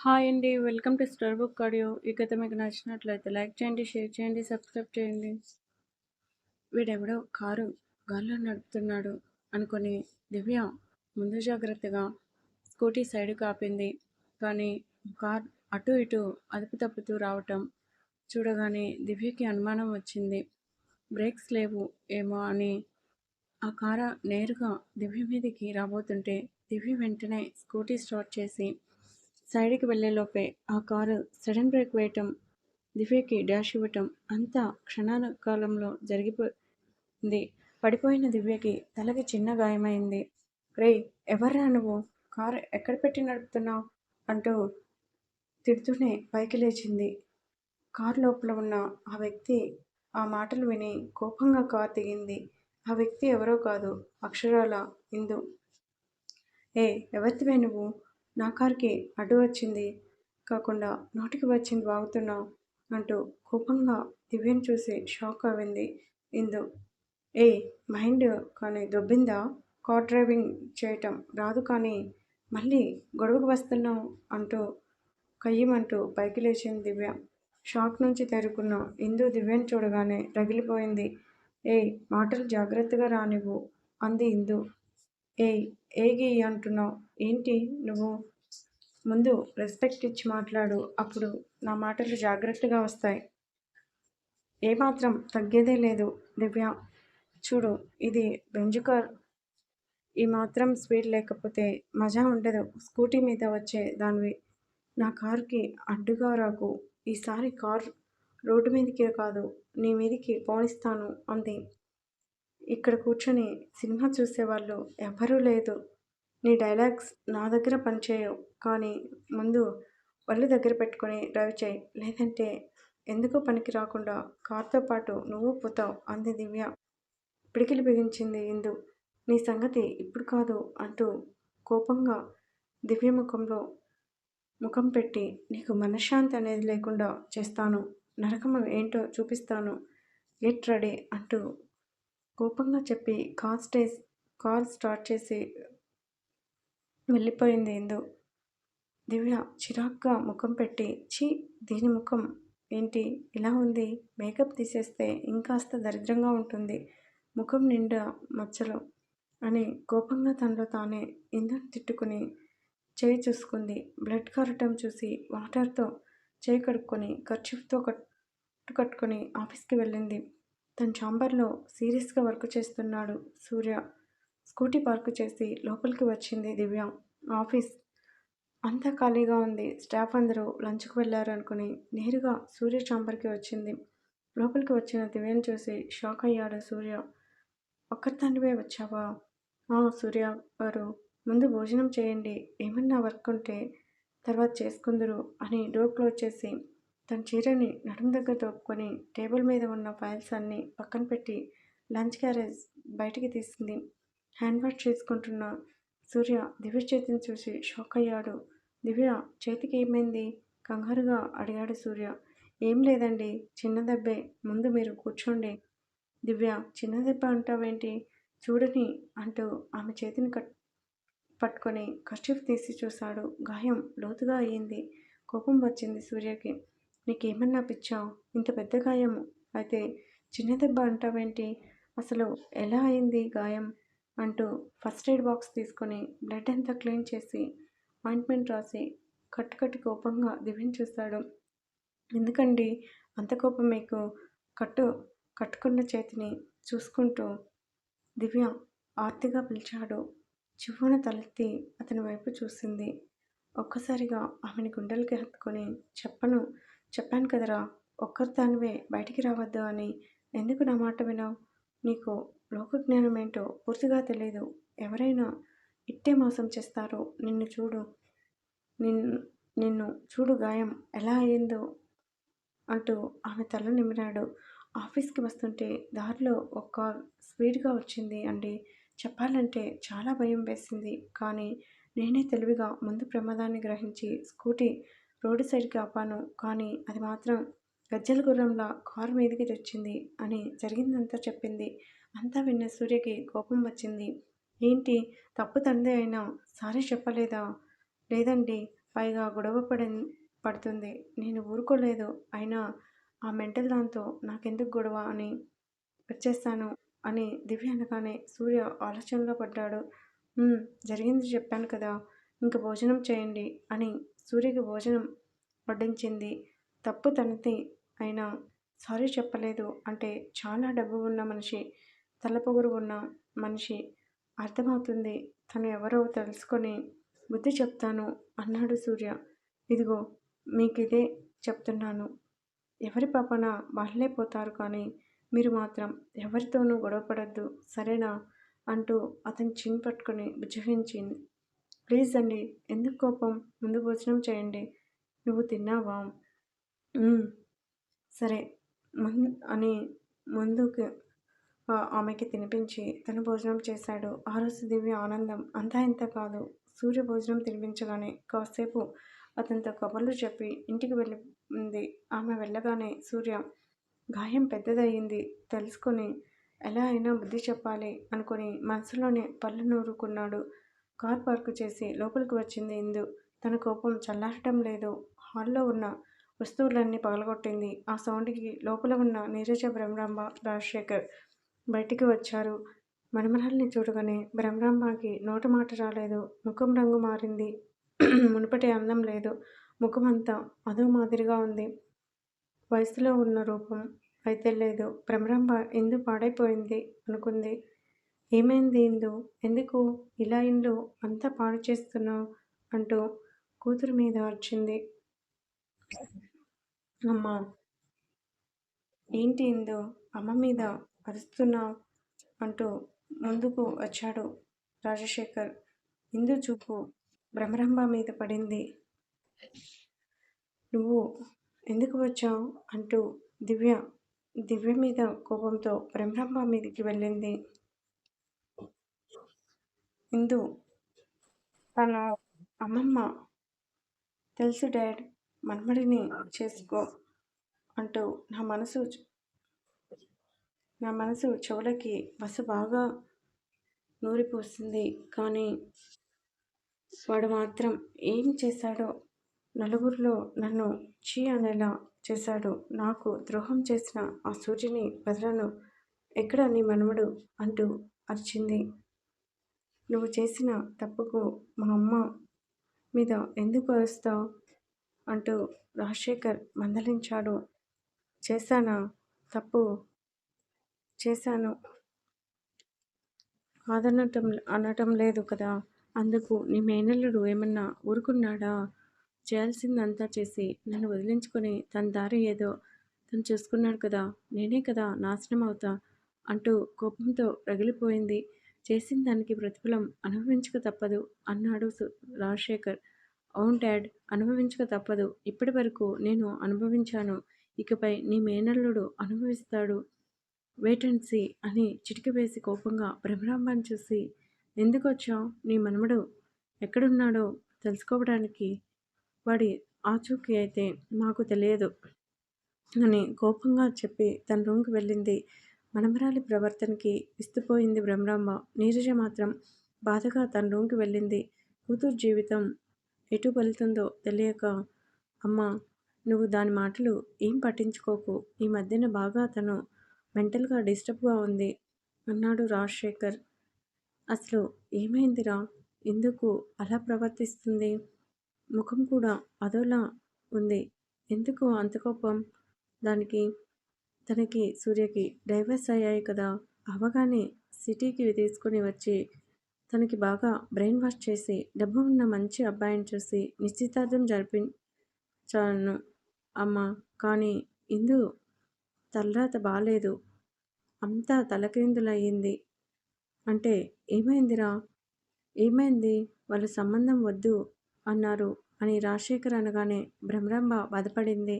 Hi అండి. Welcome to star book audio. ఈ కథ మీకు నచ్చినట్లయితే లైక్ చేయండి షేర్ చేయండి సబ్స్క్రైబ్ చేయండి. వీడెవడో కారు గాల్లో నడుపుతున్నాడు అనుకొని దివ్య ముందు జాగ్రత్తగా స్కూటీ సైడ్కి ఆపింది కానీ కార్ అటు ఇటు అదుపు తప్పుతూ రావటం చూడగానే దివ్యకి అనుమానం వచ్చింది. బ్రేక్స్ లేవు ఏమో అని ఆ కార నేరుగా దివ్య మీదకి రాబోతుంటే దివ్య వెంటనే స్కూటీ స్టార్ట్ చేసి సైడ్కి వెళ్ళేలోపే ఆ కారు సడన్ బ్రేక్ వేయటం దివ్యకి డాష్ ఇవ్వటం అంతా క్షణాల కాలంలో జరిగిపోయింది. పడిపోయిన దివ్యకి తలకి చిన్న గాయమైంది. రే ఎవర్రా నువ్వు? కారు ఎక్కడ పెట్టి నడుపుతున్నావు? అంటూ తిడుతూనే పైకి లేచింది. కారు లోపల ఉన్న ఆ వ్యక్తి ఆ మాటలు విని కోపంగా కారు దిగింది. ఆ వ్యక్తి ఎవరో కాదు అక్షరాల ఇందు ఏ ఎవరివే నువ్వు? నా కార్కి అడ్డు వచ్చింది. కాకుండా నోటికి వచ్చింది వాగుతున్నావు అంటూ కోపంగా దివ్యను చూసి షాక్ అవింది ఇందు. ఏ మైండ్ కానీ దొబ్బిందా? కార్ డ్రైవింగ్ చేయటం రాదు కానీ మళ్ళీ గొడవకు వస్తున్నావు అంటూ కయ్యమంటూ పైకి లేచింది దివ్య. షాక్ నుంచి తెరుకున్న ఇందు దివ్యను చూడగానే రగిలిపోయింది. ఏయ్ మాటలు జాగ్రత్తగా రానివ్వు అంది ఇందు. ఏయ్ ఏగి అంటున్నావు. ఏంటి నువ్వు? ముందు రెస్పెక్ట్ ఇచ్చి మాట్లాడు. అప్పుడు నా మాటలు జాగ్రత్తగా వస్తాయి. ఏమాత్రం తగ్గేదే లేదు. దివ్య చూడు ఇది బెంజు కార్. ఈ మాత్రం స్పీడ్ లేకపోతే మజా ఉండదు. స్కూటీ మీద వచ్చే దానివి. నా కార్కి అడ్డుగా రాకు. ఈసారి కార్ రోడ్డు మీదకి కాదు నీ మీదికి పోనిస్తాను అంది. ఇక్కడ కూర్చొని సినిమా చూసేవాళ్ళు ఎవరూ లేదు. నీ డైలాగ్స్ నా దగ్గర పనిచేయవు కానీ ముందు ఒళ్ళు దగ్గర పెట్టుకొని డ్రైవ్ చేయి. లేదంటే ఎందుకు పనికి రాకుండా కార్తో పాటు నువ్వు పోతావు అంది దివ్య. పిడికిలి బిగించింది ఇందు. నీ సంగతి ఇప్పుడు కాదు అంటూ కోపంగా దివ్య ముఖంలో ముఖం పెట్టి నీకు మనశ్శాంతి అనేది లేకుండా చేస్తాను. నరకం ఏంటో చూపిస్తాను. గెట్ రెడీ అంటూ కోపంగా చెప్పి కాల్ స్టేజ్ కాల్ స్టార్ట్ చేసి వెళ్ళిపోయింది ఏందో దివ్య చిరాక్గా ముఖం పెట్టి ఛీ దీని ముఖం ఏంటి? ఇలా ఉంది. మేకప్ తీసేస్తే ఇంకాస్త దరిద్రంగా ఉంటుంది. ముఖం నిండా మచ్చలు అని కోపంగా తనలో తానే ఇందుని తిట్టుకుని చేయి చూసుకుంది. బ్లడ్ కారటం చూసి వాటర్తో చేయి కడుక్కొని ఖర్చుతో కట్టు కట్టుకొని ఆఫీస్కి వెళ్ళింది. తన చాంబర్లో సీరియస్గా వర్క్ చేస్తున్నాడు సూర్య. స్కూటీ పార్క్ చేసి లోపలికి వచ్చింది దివ్య. ఆఫీస్ అంతా ఖాళీగా ఉంది. స్టాఫ్ అందరూ లంచ్కి వెళ్ళారు అనుకుని నేరుగా సూర్య చాంబర్కి వచ్చింది. లోపలికి వచ్చిన దివ్యను చూసి షాక్ అయ్యాడు సూర్య. ఒక్కరిదానివే వచ్చావా? సూర్య గారు. ముందు భోజనం చేయండి. ఏమన్నా వర్క్ ఉంటే తర్వాత చేసుకుందరు అని డోర్ క్లోజ్ చేసి తన చీరని నడుము దగ్గర తోపుకొని టేబుల్ మీద ఉన్న ఫైల్స్ అన్నీ పక్కన పెట్టి లంచ్ క్యారేజ్ బయటికి తీసింది. హ్యాండ్ వాష్ చేసుకుంటున్న సూర్య దివ్య చేతిని చూసి షాక్ అయ్యాడు. దివ్య చేతికి ఏమైంది? కంగారుగా అడిగాడు సూర్య. ఏం లేదండి చిన్న దెబ్బే. ముందు మీరు కూర్చోండి. దివ్య చిన్న దెబ్బ అంటావేంటి? చూడని అంటూ ఆమె చేతిని కట్ పట్టుకొని కర్చీఫ్ తీసి చూశాడు. గాయం లోతుగా అయ్యింది. కోపం వచ్చింది సూర్యకి. నీకేమన్నా పిచ్చావు ఇంత పెద్ద గాయం అయితే చిన్న దెబ్బ అంటావేంటి? అసలు ఎలా అయింది గాయం? అంటూ ఫస్ట్ ఎయిడ్ బాక్స్ తీసుకొని బ్లడ్ అంతా క్లీన్ చేసి ఆయింట్మెంట్ రాసి కట్టుకట్టి కోపంగా దివ్యం చూస్తాడు. ఎందుకండి? అంత కోపం మీకు? కట్టు కట్టుకున్న చేతిని చూసుకుంటూ దివ్య ఆర్తిగా పిలిచాడు. చివ్వున తలెత్తి అతని వైపు చూసింది. ఒక్కసారిగా ఆమెని గుండెలకి హత్తుకొని చెప్పను చెప్పాను కదరా ఒక్కరి దానివే బయటికి రావద్దు అని. ఎందుకు నా మాట వినవు? నీకు లోకజ్ఞానం ఏంటో పూర్తిగా తెలియదు ఎవరైనా ఇట్టే మోసం చేస్తారో నిన్ను చూడు. నిన్ను నిన్ను చూడు గాయం ఎలా అయిందో అంటూ ఆమె తల నిమిరాడు. ఆఫీస్కి వస్తుంటే దారిలో ఒక స్పీడ్గా వచ్చింది అండి. చెప్పాలంటే చాలా భయం వేసింది. కానీ నేనే తెలివిగా ముందు ప్రమాదాన్ని గ్రహించి స్కూటీ రోడ్డు సైడ్కి ఆపాను. కానీ అది మాత్రం గజ్జల గుర్రంలా కారు మీదకి తెచ్చింది అని జరిగిందంతా చెప్పింది. అంతా విన్న సూర్యకి కోపం వచ్చింది. ఏంటి? తప్పు తండ్రి అయినా సారీ చెప్పలేదా? లేదండి పైగా గొడవ పడి పడుతుంది. నేను ఊరుకోలేదు. అయినా ఆ మెంటల్ దాంతో నాకెందుకు గొడవ అని వచ్చేస్తాను అని దివ్య అనగానే సూర్య ఆలోచనలో పడ్డాడు. జరిగింది చెప్పాను కదా ఇంక భోజనం చేయండి అని సూర్యకి భోజనం వడ్డించింది. తప్పు తనది అయినా సారీ చెప్పలేదు అంటే చాలా డబ్బు ఉన్న మనిషి తలపొగురు ఉన్న మనిషి అర్థమవుతుంది. తను ఎవరో తెలుసుకొని బుద్ధి చెప్తాను అన్నాడు సూర్య. ఇదిగో మీకు ఇదే చెప్తున్నాను. ఎవరి పాపన వాళ్ళే పోతారు కానీ మీరు మాత్రం ఎవరితోనూ గొడవపడద్దు. సరేనా? అంటూ అతని చిన్ పట్టుకొని బుజ్జగించింది. ప్లీజ్ అండి ఎందుకు కోపం? ముందు భోజనం చేయండి. నువ్వు తిన్నావా? సరే. ముందు అని ముందుకు ఆమెకి తినిపించి తను భోజనం చేశాడు. ఆ రోజు దివ్య ఆనందం. అంతా ఇంత కాదు. సూర్య భోజనం తినిపించగానే కాసేపు అతనితో కబుర్లు చెప్పి ఇంటికి వెళ్ళింది. ఆమె వెళ్ళగానే సూర్య గాయం పెద్దదయ్యింది. తెలుసుకొని ఎలా అయినా బుద్ధి చెప్పాలి అనుకుని మనసులోనే పళ్ళు నూరుకున్నాడు. కార్ పార్కు చేసి లోపలికి వచ్చింది ఇందు. తన కోపం చల్లారటం లేదు. హాల్లో ఉన్న వస్తువులన్నీ పగలగొట్టింది. ఆ సౌండ్కి లోపల ఉన్న నీరజ బ్రహ్మరాంబ రాజశేఖర్ బయటికి వచ్చారు. మనమరాల్ని చూడగానే బ్రహ్మరాంబకి నోట మాట రాలేదు. ముఖం రంగు మారింది. మునుపటి అందం లేదు. ముఖం అంతా అదో మాదిరిగా ఉంది. వయసులో ఉన్న రూపం అయితే లేదు. భ్రమరాంబ ఇందు పాడైపోయింది అనుకుంది. ఏమైంది ఇందు? ఎందుకు ఇలా ఇండ్లు అంతా పాడు చేస్తున్నావు? అంటూ కూతురు మీద వచ్చింది అమ్మ ఏంటి ఇందు? అమ్మ మీద అరుస్తున్నావు అంటూ ముందుకు వచ్చాడు రాజశేఖర్. ఇందు చూపు భ్రమరంభ మీద పడింది. నువ్వు ఎందుకు వచ్చావు? అంటూ దివ్య దివ్య మీద కోపంతో బ్రహ్మరంభ మీదకి వెళ్ళింది. ఇందు తన అమ్మమ్మ తెలుసు డాడ్ మనమడిని చేసుకో అంటూ నా మనసు నా మనసు చెవులకి బస్సు బాగా నూరిపోస్తుంది. కానీ వాడు మాత్రం ఏం చేశాడో నలుగురిలో నన్ను చీ అనేలా చేశాడు. నాకు ద్రోహం చేసిన ఆ సూర్యుని వదలను ఎక్కడ నీ మనవడు అంటూ అరిచింది. నువ్వు చేసిన తప్పుకు మా అమ్మ మీద ఎందుకు అరుస్తావు? అంటూ రాజశేఖర్ మందలించాడు. చేశానా తప్పు? చేశాను. కాదనటం అనటం లేదు కదా. అందుకు నీ మేనల్లుడు ఏమన్నా ఊరుకున్నాడా? చేయాల్సిందంతా చేసి నన్ను వదిలించుకొని తన దారి ఏదో తను చూసుకున్నాడు కదా. నేనే కదా నాశనం అవుతా అంటూ కోపంతో రగిలిపోయింది. చేసిన దానికి ప్రతిఫలం అనుభవించక తప్పదు అన్నాడు రాజశేఖర్. అవును డాడ్ అనుభవించక తప్పదు. ఇప్పటి వరకు నేను అనుభవించాను. ఇకపై నీ మేనల్లుడు అనుభవిస్తాడు. వేటెన్సీ అని చిటిక వేసి కోపంగా బ్రహ్మరాంబాన్ని చూసి ఎందుకు వచ్చావు? నీ మనమడు ఎక్కడున్నాడో తెలుసుకోవడానికి వాడి ఆచూకీ అయితే మాకు తెలియదు అని కోపంగా చెప్పి తన రూమ్కి వెళ్ళింది. మనమరాలి ప్రవర్తనకి ఇస్తుపోయింది బ్రహ్మరాంబ నీరజ మాత్రం బాధగా తన రూమ్కి వెళ్ళింది. కూతురు జీవితం ఎటు వెళ్తుందో తెలియక అమ్మ నువ్వు దాని మాటలు ఏం పట్టించుకోకు. ఈ మధ్యన బాగా తను మెంటల్గా డిస్టర్బ్గా ఉంది అన్నాడు రాజశేఖర్. అసలు ఏమైందిరా? ఎందుకు అలా ప్రవర్తిస్తుంది? ముఖం కూడా అదోలా ఉంది. ఎందుకు అంత కోపం? దానికి తనకి సూర్యకి డైవర్స్ అయ్యాయి కదా. అవగానే సిటీకి తీసుకొని వచ్చి తనకి బాగా బ్రెయిన్ వాష్ చేసి డబ్బు ఉన్న మంచి అబ్బాయిని చూసి నిశ్చితార్థం జరిపించాను అమ్మ. కానీ ఇందు తలరాత బాగాలేదు అంతా తలక్రిందులయ్యింది. అంటే ఏమైందిరా? ఏమైంది? వాళ్ళ సంబంధం వద్దు అన్నారు అని రాజశేఖర్ అనగానే భ్రమరంబ బాధపడింది.